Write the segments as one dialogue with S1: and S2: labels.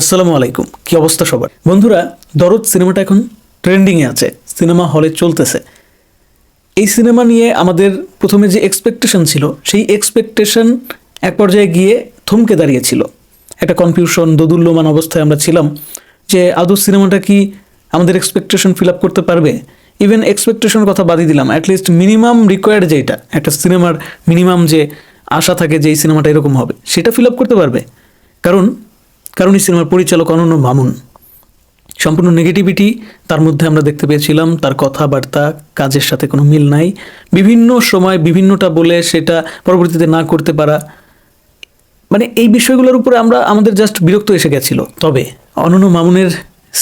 S1: আসসালামু আলাইকুম, কি অবস্থা সবার? বন্ধুরা, দরদ সিনেমাটা এখন ট্রেন্ডিংয়ে আছে, সিনেমা হলে চলতেছে। এই সিনেমা নিয়ে আমাদের প্রথমে যে এক্সপেকটেশন ছিল, সেই এক্সপেকটেশন এক পর্যায়ে গিয়ে থমকে দাঁড়িয়েছিল। একটা কনফিউশন দোদুল্যমান অবস্থায় আমরা ছিলাম যে আদৌ সিনেমাটা কি আমাদের এক্সপেকটেশন ফিল আপ করতে পারবে? ইভেন এক্সপেকটেশনের কথা বাদই দিলাম অ্যাটলিস্ট মিনিমাম রিকোয়ার্ড যেটা একটা সিনেমার মিনিমাম যে আশা থাকে যে এই সিনেমাটা এরকম হবে, সেটা ফিল আপ করতে পারবে। কারণ কারণ এই সিনেমার পরিচালক অনন্য মামুন। সম্পূর্ণ নেগেটিভিটি তার মধ্যে আমরা দেখতে পেয়েছিলাম, তার কথাবার্তা, কাজের সাথে কোনো মিল নাই। বিভিন্ন সময় বিভিন্নটা বলে সেটা পরবর্তীতে না করতে পারা। মানে এই বিষয়গুলোর উপরে আমরা, আমাদের জাস্ট বিরক্ত এসে গেছিল। তবে অনন্য মামুনের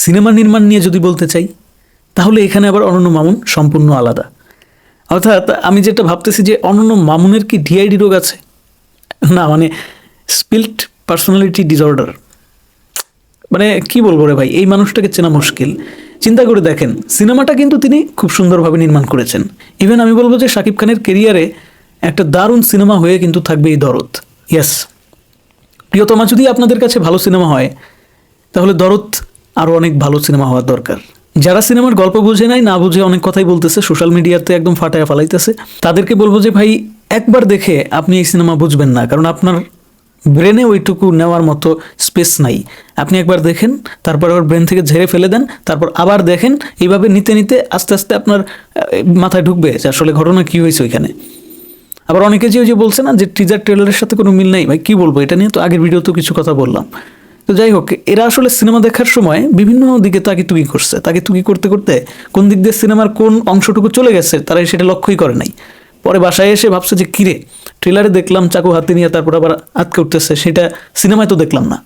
S1: সিনেমা নির্মাণ নিয়ে যদি বলতে চাই, তাহলে এখানে আবার অনন্য মামুন সম্পূর্ণ আলাদা। অর্থাৎ আমি যেটা ভাবতেছি যে অনন্য মামুনের কি ডিআইডি রোগ আছে? না মানে স্পিল্ট পার্সোনালিটি ডিসঅর্ডার মানে কি বলব রে ভাই, এই মানুষটাকে চেনা মুশকিল। চিন্তা করে দেখেন, সিনেমাটা কিন্তু তিনি খুব সুন্দরভাবে নির্মাণ করেছেন। ইভেন আমি বলব যে শাকিব খানের কেরিয়ারে একটা দারুণ সিনেমা হয়ে কিন্তু থাকবে এই দরদ। ইয়েস প্রিয়তমা, যদি আপনাদের কাছে ভালো সিনেমা হয়, তাহলে দরদ আরও অনেক ভালো সিনেমা হওয়ার দরকার। যারা সিনেমার গল্প বুঝে নাই, না বুঝে অনেক কথাই বলতেছে, সোশ্যাল মিডিয়াতে একদম ফাটায় ফালাইতেছে, তাদেরকে বলব যে ভাই, একবার দেখে আপনি এই সিনেমা বুঝবেন না, কারণ আপনার ব্রেনে ওইটুকু নেওয়ার মতো স্পেস নাই। আপনি একবার দেখেন, তারপর আবার ব্রেন থেকে ঝেড়ে ফেলে দেন, তারপর আবার দেখেন, এইভাবে নিতে নিতে আস্তে আস্তে আপনার মাথায় ঢুকবে যে আসলে ঘটনা কী হয়েছে ওইখানে। আবার অনেকে যে ওই যে বলছে না যে টিজার ট্রেলারের সাথে কোনো মিল নাই, ভাই কী বলব এটা নিয়ে তো আগের ভিডিওতেও কিছু কথা বললাম। তো যাই হোক, এরা আসলে সিনেমা দেখার সময় বিভিন্ন দিকে তাকে তুকি করছে। তাকে তুকি করতে করতে কোন দিক দিয়ে সিনেমার কোন অংশটুকু চলে গেছে তারা সেটা লক্ষ্যই করে নাই। পরে বাসায় এসে ভাবছে যে, কিরে ট্রেলারে দেখলাম চাকু হাতে নিয়ে তারপর আবার আটকে উঠতেছে। সেটা সিনেমায় তো দেখলাম না।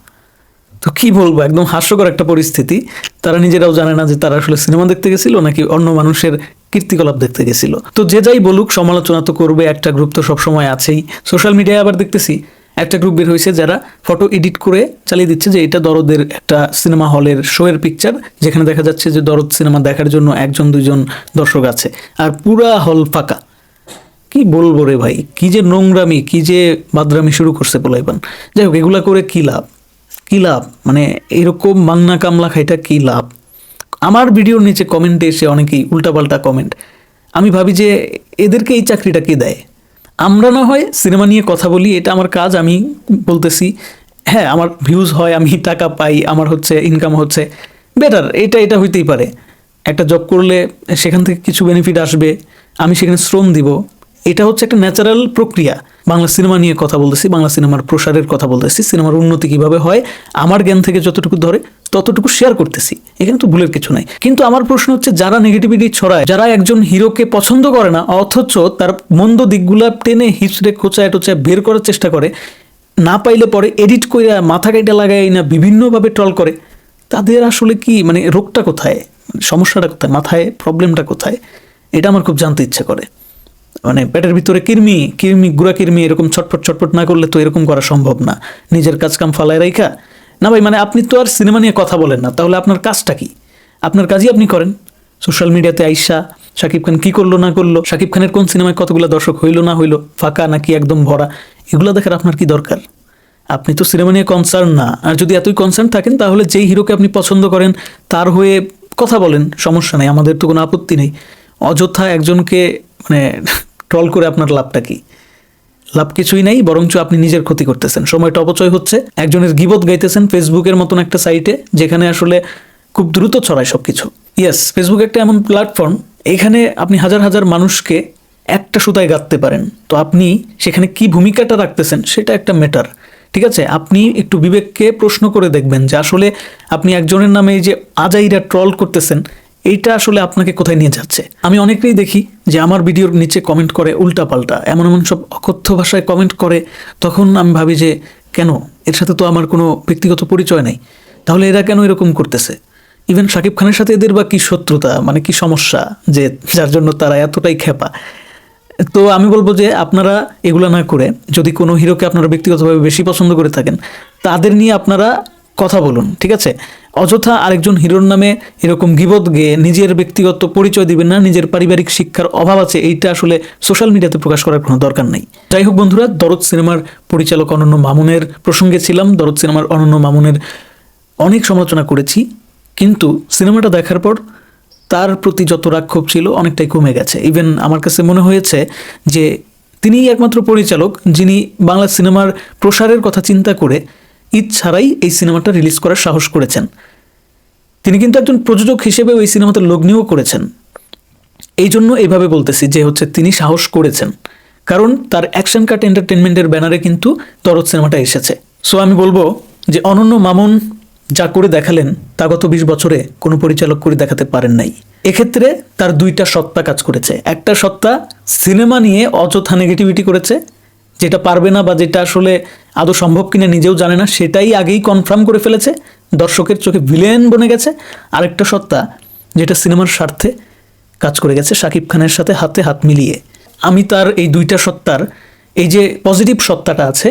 S1: তো কি বলব, একদম হাস্যকর একটা পরিস্থিতি। তারা নিজেরাও জানে না যে তারা আসলে সিনেমা দেখতে গেছিল নাকি অন্য মানুষের কীর্তিকলাপ দেখতে গেছিল। তো যে যাই বলুক, সমালোচনা তো করবে, একটা গ্রুপ তো সবসময় আছেই। সোশ্যাল মিডিয়ায় আবার দেখতেছি, একটা গ্রুপ বের হয়েছে যারা ফটো এডিট করে চালিয়ে দিচ্ছে যে এটা দরদের একটা সিনেমা হলের শো এর পিকচার যেখানে দেখা যাচ্ছে যে দরদ সিনেমা দেখার জন্য একজন দুজন দর্শক আছে। আর পুরা হল ফাঁকা। কি বলব রে ভাই, কি যে নোংরামি, কি যে বাদরামি শুরু করছে পোলাইপান। যাই হোক, এগুলা করে কি লাভ? কি লাভ? মানে এরকম মাংনা কামলা খাইটা কি লাভ? আমার ভিডিওর নিচে কমেন্টে এসে অনেকেই উল্টাপাল্টা কমেন্ট আমি ভাবি যে এদেরকে এই চাকরিটা কে দেয়? আমরা না হয় সিনেমা নিয়ে কথা বলি, এটা আমার কাজ, আমি বলতেছি হ্যাঁ আমার ভিউজ হয়, আমি টাকা পাই, আমার হচ্ছে ইনকাম হচ্ছে। বেটার এটা এটা হইতেই পারে। একটা জব করলে সেখান থেকে কিছু বেনিফিট আসবে, আমি সেখানে শ্রম দিব। এটা হচ্ছে একটা ন্যাচারাল প্রক্রিয়া। বাংলা সিনেমা নিয়ে কথা বলতেছি, বাংলা সিনেমার প্রসারের কথা বলতেছি, সিনেমার উন্নতি কীভাবে হয়, আমার জ্ঞান থেকে যতটুকু ধরে, ততটুকু শেয়ার করতেছি। এখানে তো ভুলের কিছু নাই। কিন্তু আমার প্রশ্ন হচ্ছে, যারা নেগেটিভিটি ছড়ায়, যারা একজন হিরোকে পছন্দ করে না, অথচ তার মন্দ দিকগুলা টেনে হিচড়ে খোঁচায় টোচায় বের করার চেষ্টা করে, না পাইলে পরে এডিট করে মাথা কাইটা লাগায় না বিভিন্নভাবে ট্রল করে, তাদের আসলে কি মানে রোগটা কোথায়? মানে সমস্যাটা কোথায়? মাথায় প্রবলেমটা কোথায়? এটা আমার খুব জানতে ইচ্ছে করে। মানে পেটের ভিতরে কৃমি কৃমি, গুড়া কৃমি এরকম ছটফট ছটফট না করলে তো এরকম করা সম্ভব না। নিজের কাজ কাম ফালায় রাইখা। না ভাই মানে আপনি তো আর সিনেমা নিয়ে কথা বলেন না, তাহলে আপনার কাজটা কি? আপনার কাজই আপনি করেন। সোশ্যাল মিডিয়াতে আইসা শাকিব খান কি করল, না করল, শাকিব খানের কোন সিনেমায় কতগুলো দর্শক হইল, না হইল, ফাঁকা নাকি একদম ভরা, এগুলো দেখার আপনার কি দরকার? আপনি তো সিনেমা নিয়ে কনসার্ন না। আর যদি এতই কনসার্ন থাকেন, তাহলে যেই হিরোকে আপনি পছন্দ করেন, তার হয়ে কথা বলেন, সমস্যা নেই, আমাদের তো কোনো আপত্তি নেই। অযথা একজনকে মানে ট্রল করে আপনার লাভটা কি? লাভ কিছুই নাই, বরঞ্চ আপনি নিজের ক্ষতি করতেছেন। সময়টা অপচয় হচ্ছে। একজনের গিবত গাইতেছেন ফেসবুকের মতন একটা সাইটে, যেখানে আসলে খুব দ্রুত ছড়ায় সব কিছু ইয়েস ফেসবুক একটা এমন প্ল্যাটফর্ম এখানে আপনি হাজার হাজার মানুষকে একটা সুতায় গাঁথতে পারেন। তো আপনি সেখানে কি ভূমিকাটা রাখতেছেন, সেটা একটা ম্যাটার ঠিক আছে? আপনি একটু বিবেককে প্রশ্ন করে দেখবেন যে আসলে আপনি একজনের নামে এই যে আজাইরা ট্রল করতেছেন এইটা আসলে আপনাকে কোথায় নিয়ে যাচ্ছে? আমি অনেকেই দেখি যে আমার ভিডিওর নিচে কমেন্ট করে উল্টাপাল্টা। এমন এমন সব অকথ্য ভাষায় কমেন্ট করে, তখন আমি ভাবি যে কেন? এর সাথে তো আমার কোনো ব্যক্তিগত পরিচয় নেই। তাহলে এরা কেন এরকম করতেছে? ইভেন শাকিব খানের সাথে এদের বা কি শত্রুতা? মানে কি সমস্যা? যে যার জন্য তারা এতটাই খেপা তো আমি বলব যে আপনারা এগুলো না করে, যদি কোনো হিরোকে আপনারা ব্যক্তিগতভাবে বেশি পছন্দ করে থাকেন, তাদের নিয়ে আপনারা কথা বলুন, ঠিক আছে? অযথা আরেকজন হিরোর নামে এরকম গিবত গেয়ে নিজের ব্যক্তিগত পরিচয় দিবেন না, নিজের পারিবারিক শিক্ষার অভাব আছে, এইটা আসলে সোশ্যাল মিডিয়াতে প্রকাশ করার কোনো দরকার নেই। যাই হোক বন্ধুরা, দরদ সিনেমার পরিচালক অনন্য মামুনের প্রসঙ্গে ছিলাম। দরদ সিনেমার অনন্য মামুনের অনেক সমালোচনা করেছি, কিন্তু সিনেমাটা দেখার পর তার প্রতি যত রাক্ষোভ ছিল অনেকটাই কমে গেছে। ইভেন আমার কাছে মনে হয়েছে যে, তিনিই একমাত্র পরিচালক যিনি বাংলা সিনেমার প্রসারের কথা চিন্তা করে ঈদ ছাড়াই এই সিনেমাটা রিলিজ করার সাহস করেছেন। তিনি কিন্তু একজন প্রযোজক হিসেবে ওই সিনেমাতে লগ্নিও করেছেন। এই জন্য এইভাবে বলতেছি যে হচ্ছে তিনি সাহস করেছেন। কারণ তার অ্যাকশন কাট এন্টারটেনমেন্টের ব্যানারে কিন্তু দরদ সিনেমাটা এসেছে। সো আমি বলব যে অনন্য মামুন যা করে দেখালেন, তা গত বিশ বছরে কোনো পরিচালক করে দেখাতে পারেন নাই। এক্ষেত্রে তার দুইটা সত্তা কাজ করেছে। একটা সত্তা সিনেমা নিয়ে অযথা নেগেটিভিটি করেছে যেটা পারবে না বা যেটা আসলে আদৌ সম্ভব কিনা নিজেও জানে না, সেটাই আগেই কনফার্ম করে ফেলেছে। দর্শকের চোখে ভিলেন বনে গেছে। আরেকটা সত্তা, যেটা সিনেমার স্বার্থে কাজ করে গেছে শাকিব খানের সাথে হাতে হাত মিলিয়ে। আমি তার এই দুইটা সত্তার, এই যে পজিটিভ সত্তাটা আছে,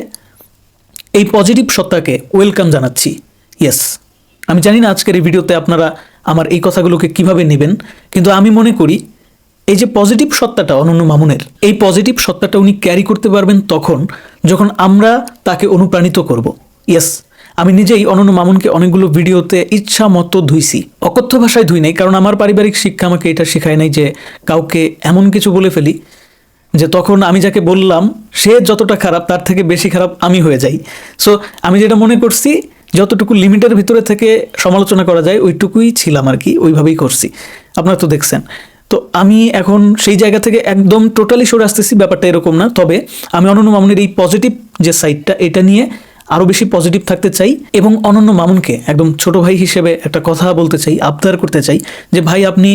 S1: এই পজিটিভ সত্তাকে ওয়েলকাম জানাচ্ছি। ইয়েস আমি জানি না আজকের এই ভিডিওতে আপনারা আমার এই কথাগুলোকে কীভাবে নেবেন, কিন্তু আমি মনে করি এই যে পজিটিভ সত্তাটা অনন্য মামুনের, এই পজিটিভ সত্তাটা উনি ক্যারি করতে পারবেন তখন যখন আমরা তাকে অনুপ্রাণিত করব। ইয়েস আমি নিজেই অনন্য মামুনকে অনেকগুলো ভিডিওতে ইচ্ছা মতো ধুইছি। অকথ্য ভাষায় ধুই নাই, কারণ আমার পারিবারিক শিক্ষা আমাকে এটা শেখায় নাই যে কাউকে এমন কিছু বলে ফেলি যে তখন আমি যাকে বললাম, সে যতটা খারাপ তার থেকে বেশি খারাপ আমি হয়ে যাই। সো আমি যেটা মনে করছি, যতটুকু লিমিটের ভিতরে থেকে সমালোচনা করা যায়, ওইটুকুই ছিলাম আর কি, ওইভাবেই করছি। আপনারা তো দেখছেন। তো আমি এখন সেই জায়গা থেকে একদম টোটালি সরে আসতেছি, ব্যাপারটা এরকম না। তবে আমি অনন্য মামুনের এই পজিটিভ যে সাইডটা এটা নিয়ে আরও বেশি পজিটিভ থাকতে চাই এবং অনন্য মামুনকে একদম ছোট ভাই হিসেবে একটা কথা বলতে চাই, আবদার করতে চাই যে, ভাই, আপনি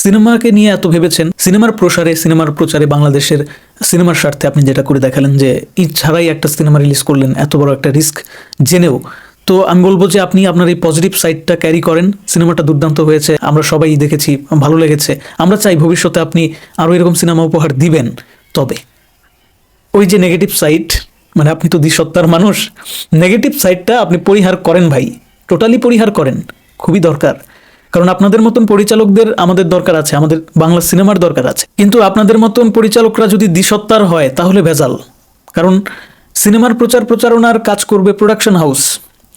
S1: সিনেমাকে নিয়ে এত ভেবেছেন, সিনেমার প্রসারে, সিনেমার প্রচারে বাংলাদেশের সিনেমার স্বার্থে আপনি যেটা করে দেখালেন যে ছাড়াই একটা সিনেমা রিলিজ করলেন, এত বড় একটা রিস্ক জেনেও তো আমি বলব যে আপনি আপনার এই পজিটিভ সাইডটা ক্যারি করেন। সিনেমাটা দুর্দান্ত হয়েছে, আমরা সবাই দেখেছি, ভালো লেগেছে। আমরা চাই ভবিষ্যতে আপনি আরও এরকম সিনেমা উপহার দিবেন। তবে ওই যে নেগেটিভ সাইড মানে আপনি তো দ্বিসত্তার মানুষ নেগেটিভ সাইডটা আপনি পরিহার করেন ভাই। টোটালি পরিহার করেন, খুবই দরকার। কারণ আপনাদের মতন পরিচালকদের আমাদের দরকার আছে, আমাদের বাংলা সিনেমার দরকার আছে। কিন্তু আপনাদের মতন পরিচালকরা যদি দ্বিসত্তার হয়, তাহলে ভেজাল। কারণ সিনেমার প্রচার প্রচারণার কাজ করবে প্রোডাকশন হাউস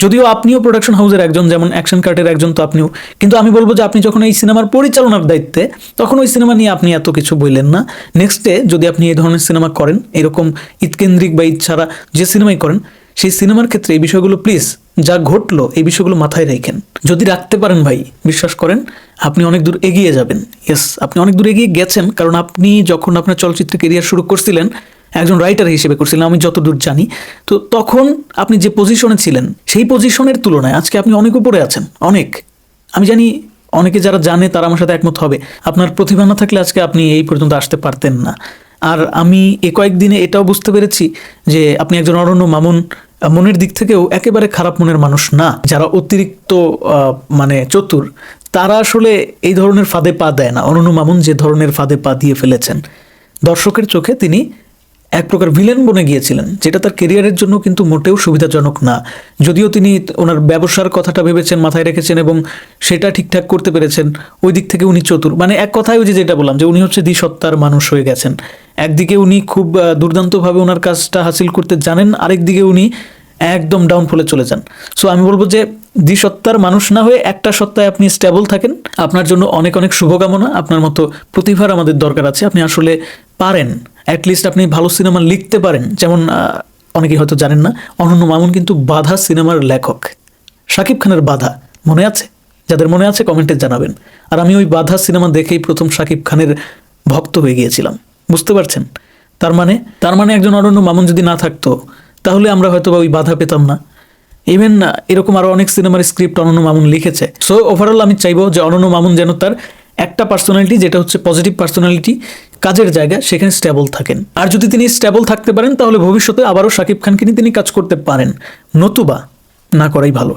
S1: যদিও আপনিও প্রোডাকশন হাউসের একজন, যেমন অ্যাকশন কার্টের একজন তো আপনিও। কিন্তু আমি বলব যে আপনি যখন এই সিনেমার পরিচালনার দায়িত্বে, তখন ওই সিনেমা নিয়ে আপনি এত কিছু বললেন না। নেক্সটে যদি আপনি এই ধরনের সিনেমা করেন, এরকম ঈদকেন্দ্রিক বা ঈদ ছাড়া যে সিনেমাই করেন, সেই সিনেমার ক্ষেত্রে এই বিষয়গুলো প্লিজ যা ঘটলো, এই বিষয়গুলো মাথায় রেখেন। যদি রাখতে পারেন ভাই, বিশ্বাস করেন, আপনি অনেক দূর এগিয়ে যাবেন। ইয়েস আপনি অনেক দূর এগিয়ে গেছেন, কারণ আপনি যখন আপনার চলচ্চিত্র কেরিয়ার শুরু করছিলেন একজন রাইটার হিসেবে করছিলেন, আমি যতদূর জানি। তো তখন আপনি যে পজিশনে ছিলেন, সেই পজিশনের তুলনায়, আজকে আপনি অনেক উপরে আছেন, অনেক। আমি জানি অনেকে যারা জানে, তারা আমার সাথে একমত হবে। আপনার প্রতিভা না থাকলে আজকে আপনি এই পর্যন্ত আসতে পারতেন না। আর আমি এ কয়েকদিনে এটাও বুঝতে পেরেছি যে আপনি একজন অরণ্য মামুন, মনের দিক থেকেও একেবারে খারাপ মনের মানুষ না। যারা অতিরিক্ত মানে চতুর, তারা আসলে এই ধরনের ফাঁদে পা দেয় না। অরণ্য মামুন যে ধরনের ফাঁদে পা দিয়ে ফেলেছেন। দর্শকের চোখে তিনি এক প্রকার ভিলেন বনে গিয়েছিলেন, যেটা তার কেরিয়ারের জন্য কিন্তু মোটেও সুবিধাজনক না। যদিও তিনি ওনার ব্যবসার কথাটা ভেবেছেন, মাথায় রেখেছেন এবং সেটা ঠিকঠাক করতে পেরেছেন, ওই দিক থেকে উনি চতুর। মানে এক কথায় ওই যে যেটা বললাম, যে উনি হচ্ছে দ্বিসত্তার মানুষ হয়ে গেছেন। একদিকে উনি খুব দুর্দান্তভাবে ওনার কাজটা হাসিল করতে জানেন, আরেকদিকে উনি একদম ডাউনফলে চলে যান। সো আমি বলব যে দ্বিসত্তার মানুষ না হয়ে একটা সত্তায় আপনি স্টেবল থাকেন, আপনার জন্য অনেক অনেক শুভকামনা, আপনার মতো প্রতিভার আমাদের দরকার আছে, আপনি আসলে পারেন। অ্যাটলিস্ট আপনি ভালো সিনেমা লিখতে পারেন। যেমন অনেকেই হয়তো জানেন না, অনন্য মামুন কিন্তু বাধা সিনেমার লেখক। শাকিব খানের বাধা, মনে আছে? যাদের মনে আছে, কমেন্টে জানাবেন। আর আমি ওই বাধা সিনেমা দেখেই প্রথম শাকিব খানের ভক্ত হয়ে গিয়েছিলাম। বুঝতে পারছেন? তার মানে তার মানে একজন অরণ্য মামুন যদি না থাকতো, তাহলে আমরা হয়তো বা ওই বাধা পেতাম না। ইভেন এরকম আরও অনেক সিনেমার স্ক্রিপ্ট অনন্য মামুন লিখেছে। সো ওভারঅল আমি চাইব যে অনন্য মামুন যেন তার একটা পার্সোনালিটি যেটা হচ্ছে পজিটিভ পার্সোনালিটি কাজের জায়গা সেখানে স্টেবল থাকেন। আর যদি তিনি স্টেবল থাকতে পারেন, তাহলে ভবিষ্যতে আবারও শাকিব খানকে নিয়ে তিনি কাজ করতে পারেন। নতুবা না করাই ভালো।